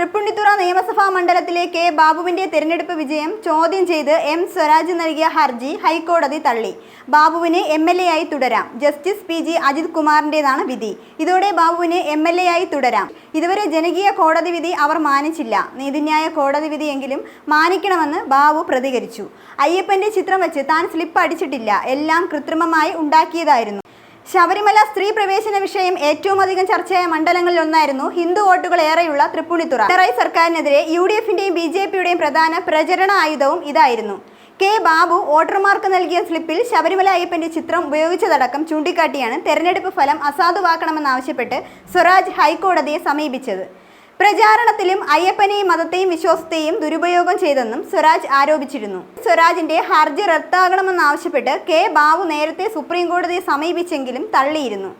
തൃപ്പുണിത്തുറ നിയമസഭാ മണ്ഡലത്തിലെ കെ ബാബുവിന്റെ തെരഞ്ഞെടുപ്പ് വിജയം ചോദ്യം ചെയ്ത് എം സ്വരാജ് നൽകിയ ഹർജി ഹൈക്കോടതി തള്ളി. ബാബുവിനെ എം എൽ എ ആയി തുടരാം. ജസ്റ്റിസ് പി ജി അജിത് കുമാറിന്റെതാണ് വിധി. ഇതോടെ ബാബുവിനെ എം എൽ എ ആയി തുടരാം. ഇതുവരെ ജനകീയ കോടതി വിധി അവർ മാനിച്ചില്ല. നീതിന്യായ കോടതി വിധിയെങ്കിലും മാനിക്കണമെന്ന് ബാബു പ്രതികരിച്ചു. അയ്യപ്പന്റെ ചിത്രം വെച്ച് താൻ സ്ലിപ്പ് അടിച്ചിട്ടില്ല. എല്ലാം കൃത്രിമമായി ഉണ്ടാക്കിയതായിരുന്നു. ശബരിമല സ്ത്രീ പ്രവേശന വിഷയം ഏറ്റവും അധികം ചർച്ചയായ മണ്ഡലങ്ങളിൽ ഒന്നായിരുന്നു ഹിന്ദു വോട്ടുകൾ ഏറെയുള്ള തൃപ്പൂണിത്തുറ. പിണറായി സർക്കാരിനെതിരെ യു ഡി എഫിന്റെയും ബി ജെ പിയുടെയും പ്രധാന പ്രചരണ ആയുധവും ഇതായിരുന്നു. കെ ബാബു വോട്ടർമാർക്ക് നൽകിയ സ്ലിപ്പിൽ ശബരിമല അയ്യപ്പന്റെ ചിത്രം ഉപയോഗിച്ചതടക്കം ചൂണ്ടിക്കാട്ടിയാണ് തെരഞ്ഞെടുപ്പ് ഫലം അസാധുവാക്കണമെന്നാവശ്യപ്പെട്ട് സ്വരാജ് ഹൈക്കോടതിയെ സമീപിച്ചത്. പ്രചാരണത്തിലും അയ്യപ്പനെയും മതത്തെയും വിശ്വാസത്തെയും ദുരുപയോഗം ചെയ്തെന്നും സ്വരാജ് ആരോപിച്ചിരുന്നു. സ്വരാജിന്റെ ഹർജി റദ്ദാകണമെന്നാവശ്യപ്പെട്ട് കെ. ബാബു നേരത്തെ സുപ്രീം കോടതിയെ സമീപിച്ചെങ്കിലും തള്ളിയിരുന്നു.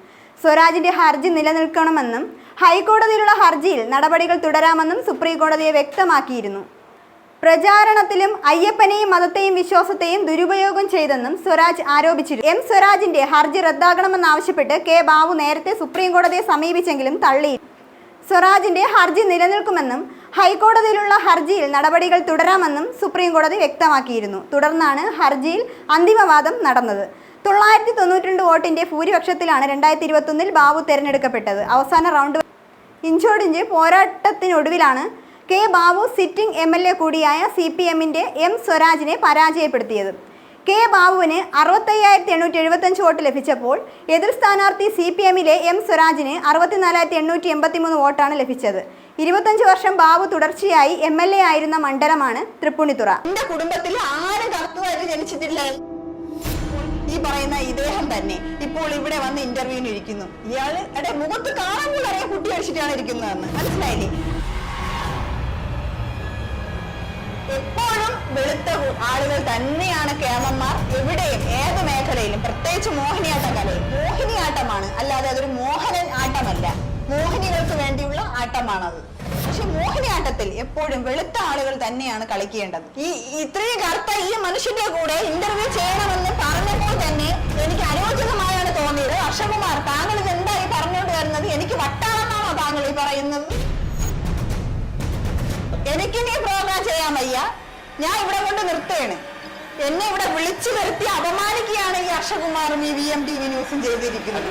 സ്വരാജിന്റെ ഹർജി നിലനിൽക്കണമെന്നും ഹൈക്കോടതിയിലുള്ള ഹർജിയിൽ നടപടികൾ തുടരാമെന്നും സുപ്രീം കോടതിയെ വ്യക്തമാക്കിയിരുന്നു. പ്രചാരണത്തിലും അയ്യപ്പനെയും മതത്തെയും വിശ്വാസത്തെയും ദുരുപയോഗം ചെയ്തെന്നും സ്വരാജ് ആരോപിച്ചിരുന്നു. എം. സ്വരാജിന്റെ ഹർജി റദ്ദാകണമെന്നാവശ്യപ്പെട്ട് കെ. ബാബു നേരത്തെ സുപ്രീം കോടതിയെ സമീപിച്ചെങ്കിലും തള്ളി സ്വരാജിന്റെ ഹർജി നിലനിൽക്കുമെന്നും ഹൈക്കോടതിയിലുള്ള ഹർജിയിൽ നടപടികൾ തുടരാമെന്നും സുപ്രീം കോടതി വ്യക്തമാക്കിയിരുന്നു. തുടർന്നാണ് ഹർജിയിൽ അന്തിമവാദം നടന്നത്. തൊള്ളായിരത്തി തൊണ്ണൂറ്റിരണ്ട് വോട്ടിന്റെ ഭൂരിപക്ഷത്തിലാണ് രണ്ടായിരത്തി ഇരുപത്തൊന്നിൽ ബാബു തെരഞ്ഞെടുക്കപ്പെട്ടത്. അവസാന റൗണ്ട് ഇഞ്ചോടിഞ്ച് പോരാട്ടത്തിനൊടുവിലാണ് K Babu sitting M L A കൂടിയായ സി പി എമ്മിന്റെ എം സ്വരാജിനെ പരാജയപ്പെടുത്തിയത്. കെ ബാബുവിന് അറുപത്തയ്യായിരത്തി എണ്ണൂറ്റി എഴുപത്തഞ്ച് വോട്ട് ലഭിച്ചപ്പോൾ എതിർ സ്ഥാനാർത്ഥി സി പി എമ്മിലെ എം സ്വരാജിന് അറുപത്തിനാലായിരത്തി എണ്ണൂറ്റി എൺപത്തിമൂന്ന് വോട്ടാണ് ലഭിച്ചത്. ഇരുപത്തഞ്ച് വർഷം ബാബു തുടർച്ചയായി എം എൽ എ ആയിരുന്ന മണ്ഡലമാണ് തൃപ്പൂണിത്തുറ. എന്റെ കുടുംബത്തിൽ ആരും കറുത്തതായിട്ട് ജനിച്ചിട്ടില്ല. ഈ പറയുന്ന ഇദ്ദേഹം തന്നെ ഇപ്പോൾ ഇവിടെ വന്ന് ഇന്റർവ്യൂവിന് ഇരിക്കുന്നു. ഇയാൾ മുഖത്ത് കാണാൻ കുട്ടി അടിച്ചിട്ടാണ് ഇരിക്കുന്നതെന്ന്. മനസ്സിലായില്ലേ? എപ്പോഴും വെളുത്ത ആളുകൾ തന്നെയാണ് കേമന്മാർ. എവിടെയും ഏത് മേഖലയിലും. പ്രത്യേകിച്ച് മോഹിനിയാട്ട കലയിൽ. മോഹിനിയാട്ടമാണ്. അല്ലാതെ അതൊരു മോഹനൻ ആട്ടമല്ല. മോഹിനികൾക്ക് വേണ്ടിയുള്ള ആട്ടമാണത്. പക്ഷെ മോഹിനിയാട്ടത്തിൽ എപ്പോഴും വെളുത്ത ആളുകൾ തന്നെയാണ് കളിക്കേണ്ടത്. ഈ ഇത്രയും കറുത്ത ഈ മനുഷ്യന്റെ കൂടെ ഇന്റർവ്യൂ ചെയ്യണമെന്ന് പറഞ്ഞപ്പോൾ തന്നെ എനിക്ക് അനുയോജ്യമായാണ് തോന്നിയത്. അക്ഷകുമാർ താങ്കൾ ഇത് എന്തായി പറഞ്ഞുകൊണ്ട് വരുന്നത്? എനിക്ക് വട്ടാണെന്നാണോ താങ്കൾ ഈ പറയുന്നത്? എനിക്കിനി പ്രോഗ്രാം ചെയ്യാൻ വയ്യ. ഞാൻ ഇവിടെ കൊണ്ട് നിർത്തുകയാണ്. എന്നെ ഇവിടെ വിളിച്ചു വരുത്തി അപമാനിക്കുകയാണ് ഈ അക്ഷകുമാറും ഈ വി എം ടി വി ന്യൂസും ചെയ്തിരിക്കുന്നത്.